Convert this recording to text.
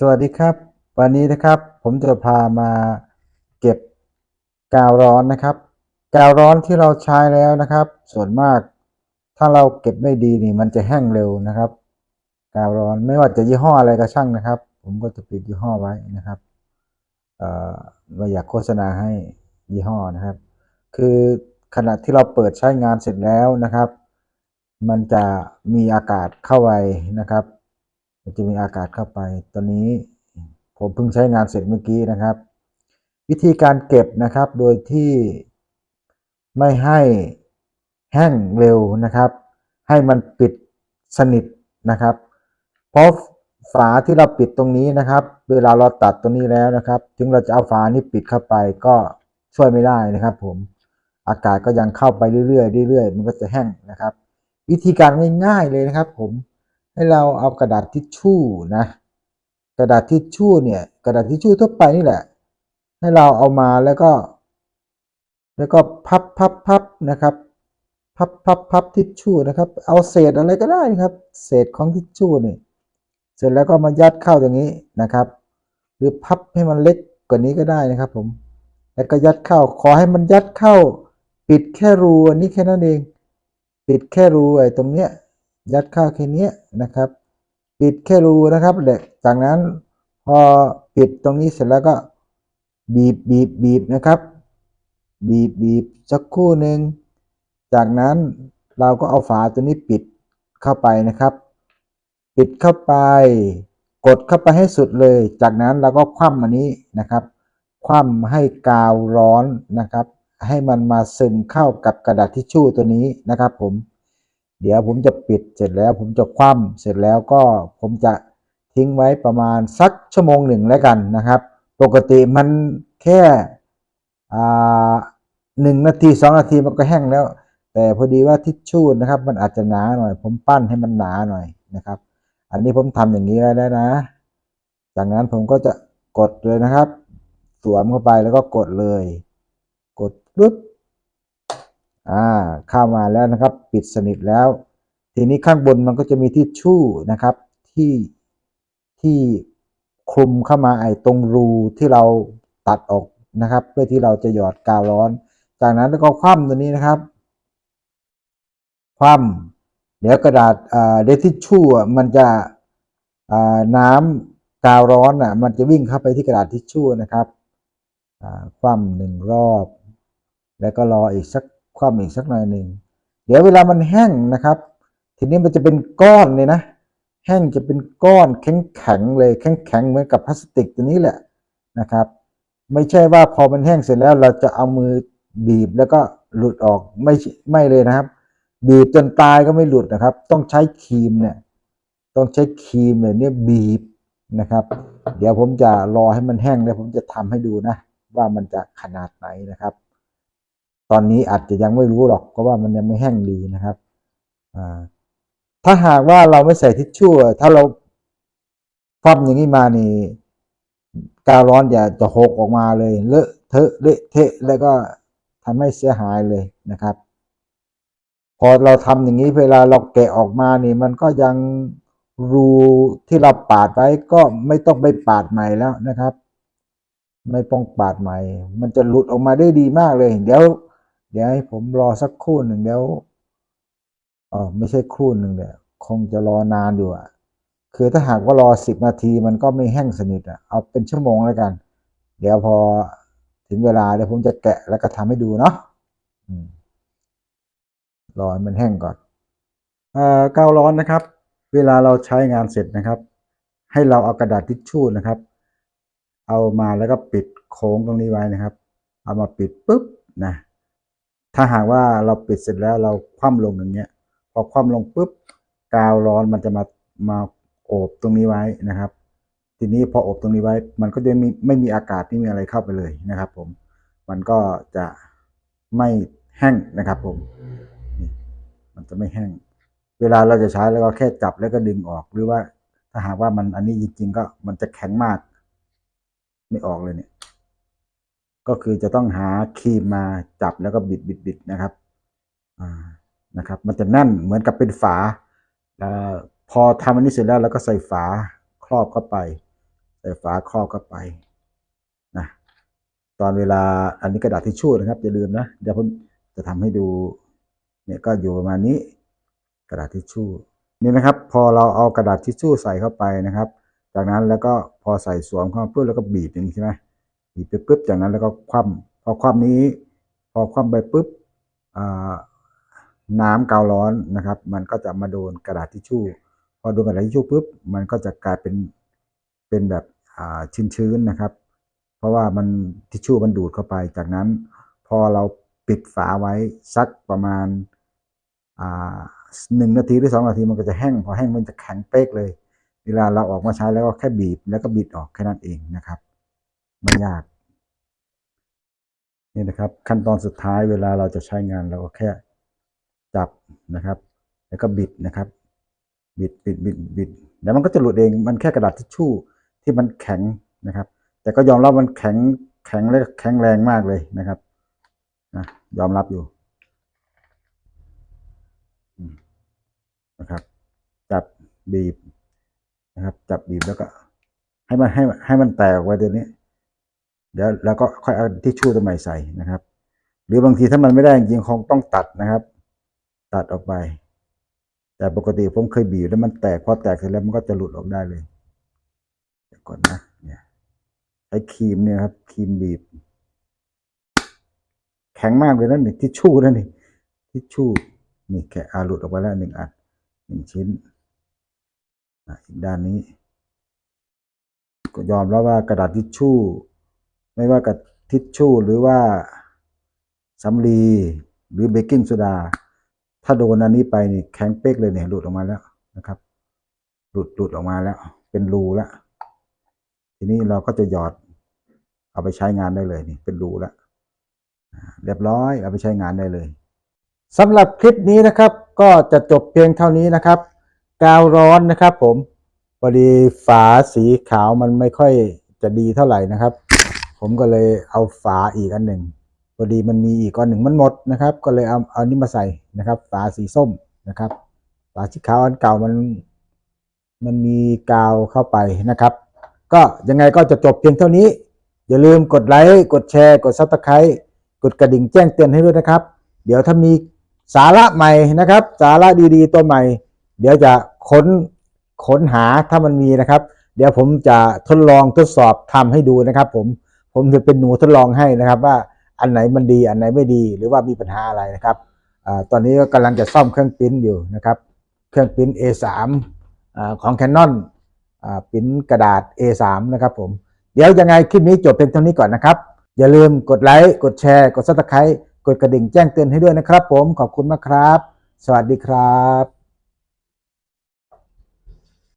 สวัสดีครับ วันนี้นะครับผมจะพามาเก็บกาวร้อนนะครับ กาวร้อนที่เราใช้แล้วนะครับ ส่วนมากถ้าเราเก็บไม่ดีนี่มันจะแห้งเร็วนะครับ กาวร้อนไม่ว่าจะยี่ห้ออะไรก็ช่างนะครับ ผมก็จะปิดยี่ห้อไว้นะครับเอ่อไม่อยากโฆษณาให้ยี่ห้อนะครับ คือขณะที่เราเปิดใช้งานเสร็จแล้วนะครับ มันจะมีอากาศเข้าไปนะครับ มันจะมีอากาศเข้าไป ตอนนี้ผมเพิ่งใช้งานเสร็จเมื่อกี้นะครับ วิธีการเก็บนะครับโดยที่ไม่ให้แห้งเร็วนะครับ ให้มันปิดสนิทนะครับ เพราะฝาที่เราปิดตรงนี้นะครับ เวลาเราตัดตรงนี้แล้วนะครับ ถึงเราจะเอาฝานี้ปิดเข้าไปก็ช่วยไม่ได้นะครับ ผมอากาศก็ยังเข้าไปเรื่อยๆเรื่อยๆมันก็จะแห้งนะครับ วิธีการง่ายๆเลยนะครับ ผม ให้เราเอากระดาษทิชชู่นะ กระดาษทิชชู่เนี่ยกระดาษทิชชู่ทั่วไปนี่แหละ ให้เราเอามาแล้วก็ แล้วก็พับพับพับนะครับ พับพับพับทิชชู่นะครับ เอาเศษอะไรก็ได้นะครับ เศษของทิชชู่นี่เสร็จแล้วก็มายัดเข้าอย่างนี้นะครับ หรือพับให้มันเล็กกว่านี้ก็ได้นะครับ ผม แล้วก็ยัดเข้าขอให้มันยัดเข้า ปิดแค่รูอันนี้แค่นั้นเอง ปิดแค่รูไอ้ตรงเนี้ย ยัดเข้าแค่นี้นะครับ ปิดแค่รูนะครับเด็กจากนั้นพอปิดตรงนี้เสร็จแล้วก็บีบบีบบีบนะครับ บีบบีบสักครู่หนึ่งจากนั้นเราก็เอาฝาตัวนี้ปิดเข้าไปนะครับ ปิดเข้าไป กดเข้าไปให้สุดเลย จากนั้นเราก็คว่ำอันนี้นะครับ คว่ำให้กาวร้อนนะครับ ให้มันมาซึมเข้ากับกระดาษทิชชู่ตัวนี้นะครับผม เดี๋ยวผมจะปิดเสร็จแล้วผมจะคว่ำเสร็จแล้วก็ผมจะทิ้งไว้ประมาณสักชั่วโมงหนึ่งแล้วกันนะครับ ปกติมันแค่หนึ่งนาทีสองนาทีมันก็แห้งแล้ว แต่พอดีว่าทิชชู่นะครับ มันอาจจะหนาหน่อย ผมปั้นให้มันหนาหน่อยนะครับ อันนี้ผมทำอย่างนี้ไว้แล้วนะ จากนั้นผมก็จะกดเลยนะครับ สวมเข้าไปแล้วก็กดเลย กดปุ๊บ อ่าเข้ามาแล้วนะครับ ปิดสนิทแล้ว ทีนี้ข้างบนมันก็จะมีทิชชู่นะครับที่ที่คลุมเข้ามาไอ้ตรงรูที่เราตัดออกนะครับ เพื่อที่เราจะหยอดกาวร้อน จากนั้นแล้วก็คว่ำตัวนี้นะครับคว่ำเดี๋ยวกระดาษอ่าเดทิชชู่มันจะอ่าน้ำกาวร้อนอะมันจะวิ่งเข้าไปที่กระดาษทิชชู่นะครับอ่าคว่ำหนึ่งรอบ แล้วก็รออีกสัก คว่ำอีกสักหน่อยหนึ่งเดี๋ยวเวลามันแห้งนะครับ ทีนี้มันจะเป็นก้อนเลยนะ แห้งจะเป็นก้อนแข็งๆเลยแข็งๆเหมือนกับพลาสติกตัวนี้แหละนะครับ ไม่ใช่ว่าพอมันแห้งเสร็จแล้วเราจะเอามือบีบแล้วก็หลุดออกไม่ไม่เลยนะครับ บีบจนตายก็ไม่หลุดนะครับ ต้องใช้ครีมเนี่ยต้องใช้ครีมเนี่ยเนี่ยบีบนะครับ เดี๋ยวผมจะรอให้มันแห้งแล้วผมจะทำให้ดูนะ ว่ามันจะขนาดไหนนะครับ ตอนนี้อาจจะยังไม่รู้หรอกเพราะว่ามันยังไม่แห้งดีนะครับถ้าหากว่าเราไม่ใส่ทิชชู่ถ้าเราคว่ำอย่างนี้มานี่กาวร้อนอย่าจะหกออกมาเลยเลอะเทอะเละเทะแล้วก็ทำให้เสียหายเลยนะครับ พอเราทำอย่างนี้เวลาเราแกะออกมานี่ มันก็ยังรูที่เราปาดไว้ก็ไม่ต้องไปปาดใหม่แล้วนะครับ ไม่ต้องปาดใหม่ มันจะหลุดออกมาได้ดีมากเลย เดี๋ยว เดี๋ยวให้ผมรอสักครู่หนึ่งเดี๋ยวอ๋อไม่ใช่ครู่หนึ่งเดี๋ยวคงจะรอนานอยู่อะ คือถ้าหากว่ารอสิบนาทีมันก็ไม่แห้งสนิทอะ เอาเป็นชั่วโมงแล้วกัน เดี๋ยวพอถึงเวลาเดี๋ยวผมจะแกะแล้วก็ทำให้ดูเนาะรอมันแห้งก่อนเอ่อกาวร้อนนะครับ เวลาเราใช้งานเสร็จนะครับ ให้เราเอากระดาษทิชชู่นะครับ เอามาแล้วก็ปิดโค้งตรงนี้ไว้นะครับ เอามาปิดปุ๊บนะ ถ้าหากว่าเราปิดเสร็จแล้วเราคว่ำลงอย่างเงี้ย พอคว่ำลงปุ๊บกาวร้อนมันจะมามาโอบตรงนี้ไว้นะครับ ทีนี้พออบตรงนี้ไว้ มันก็จะมีไม่มีอากาศไม่มีอะไรเข้าไปเลยนะครับ ผม มันก็จะไม่แห้งนะครับผมนี่มันจะไม่แห้ง เวลาเราจะใช้แล้วก็แค่จับแล้วก็ดึงออก หรือว่าถ้าหากว่ามันอันนี้จริงๆก็มันจะแข็งมาก ไม่ออกเลยเนี่ย ก็คือจะต้องหาครีมมาจับแล้วก็บิดบิดบิดนะครับอ่านะครับ มันจะแน่นเหมือนกับเป็นฝาแล้วพอทำอันนี้เสร็จแล้วเราก็ใส่ฝาครอบเข้าไป ใส่ฝาครอบเข้าไปนะตอนเวลาอันนี้กระดาษทิชชู่นะครับอย่าลืมนะเดี๋ยวผมจะทำให้ดูเนี่ยก็อยู่ประมาณนี้กระดาษทิชชู่นี่นะครับ พอเราเอากระดาษทิชชู่ใส่เข้าไปนะครับ จากนั้นแล้วก็พอใส่สวมเข้ามาปุ๊บแล้วก็บีบอย่างนี้ใช่ไหม บีบไปปุ๊บจากนั้นแล้วก็คว่ำพอคว่ำนี้ พอคว่ำไปปุ๊บน้ำกาวร้อนนะครับ มันก็จะมาโดนกระดาษทิชชู่ พอโดนกระดาษทิชชู่ปุ๊บมันก็จะกลายเป็นเป็นแบบชื้นๆนะครับ เพราะว่ามันทิชชู่มันดูดเข้าไป จากนั้น พอเราปิดฝาไว้สักประมาณหนึ่งนาทีหรือสองนาทีมันก็จะแห้ง พอแห้งมันจะแข็งเป๊กเลย เวลาเราออกมาใช้แล้วก็แค่บีบแล้วก็บิดออกแค่นั้นเองนะครับ ไม่ยากนี่นะครับ ขั้นตอนสุดท้ายเวลาเราจะใช้งานเราก็แค่จับนะครับ แล้วก็บิดนะครับ บิดบิดบิดบิดแล้วมันก็จะหลุดเองมันแค่กระดาษทิชชู่ที่มันแข็งนะครับ แต่ก็ยอมรับมันแข็งแข็งและแข็งแรงมากเลยนะครับนะยอมรับอยู่นะครับ จับบีบนะครับ จับบีบแล้วก็ ให้มันให้ให้มันแตกไว้เดี๋ยวนี้ เดี๋ยวแล้วก็ค่อยเอาทิชชู่ตัวใหม่ใส่นะครับ หรือบางทีถ้ามันไม่ได้จริงๆคงต้องตัดนะครับ ตัดออกไป แต่ปกติผมเคยบีบแล้วมันแตกพอแตกเสร็จแล้วมันก็จะหลุดออกได้เลยเดี๋ยวก่อนนะเนี่ยใช้ครีมเนี่ยครับครีมบีบ แข็งมากเลยนั่นนี่ทิชชู่นั่นนี่ทิชชู่นี่แค่อาหลุดออกไปแล้วหนึ่งอันหนึ่งชิ้นอะอีกด้านนี้ ก็ยอมรับว่ากระดาษทิชชู่ ไม่ว่ากับทิชชู่หรือว่าสำลีหรือเบกกิ้งโซดา ถ้าโดนอันนี้ไปนี่แข็งเป๊กเลยเนี่ยหลุดออกมาแล้วนะครับ หลุดหลุดออกมาแล้ว เป็นรูแล้วทีนี้เราก็จะหยอดเอาไปใช้งานได้เลยนี่เป็นรูแล้วเรียบร้อยเอาไปใช้งานได้เลยสำหรับคลิปนี้นะครับ ก็จะจบเพียงเท่านี้นะครับ กาวร้อนนะครับ ผมพอดีฝาสีขาวมันไม่ค่อยจะดีเท่าไหร่นะครับ ผมก็เลยเอาฝาอีกอันหนึ่งพอดีมันมีอีกอันหนึ่งมันหมดนะครับ ก็เลยเอาเอานี้มาใส่นะครับ ฝาสีส้มนะครับฝาสีขาวอันเก่ามันมันมีกาวเข้าไปนะครับ ก็ยังไงก็จะจบเพียงเท่านี้ อย่าลืมกดไลค์กดแชร์ กดซับสไครต์กดกระดิ่งแจ้งเตือนให้ด้วยนะครับ เดี๋ยวถ้ามีสาระใหม่นะครับ สาระดีๆตัวใหม่ เดี๋ยวจะค้นค้นหาถ้ามันมีนะครับ เดี๋ยวผมจะทดลองทดสอบทำให้ดูนะครับ ผม ผมจะเป็นหนูทดลองให้นะครับว่าอันไหนมันดีอันไหนไม่ดี หรือว่ามีปัญหาอะไรนะครับอตอนนี้ก็กำลังจะซ่อมเครื่องปริ้นอยู่นะครับ เครื่องปริ้น A3 อของ Canon อ่าปริ้นกระดาษ A3 นะครับผมเดี๋ยวยังไงคลิปนี้จบเป็นเท่านี้ก่อนนะครับ อย่าลืมกดไลค์กดแชร์กด Subscribe กดกระดิ่งแจ้งเตือนให้ด้วยนะครับ ผมขอบคุณมากครับ สวัสดีครับ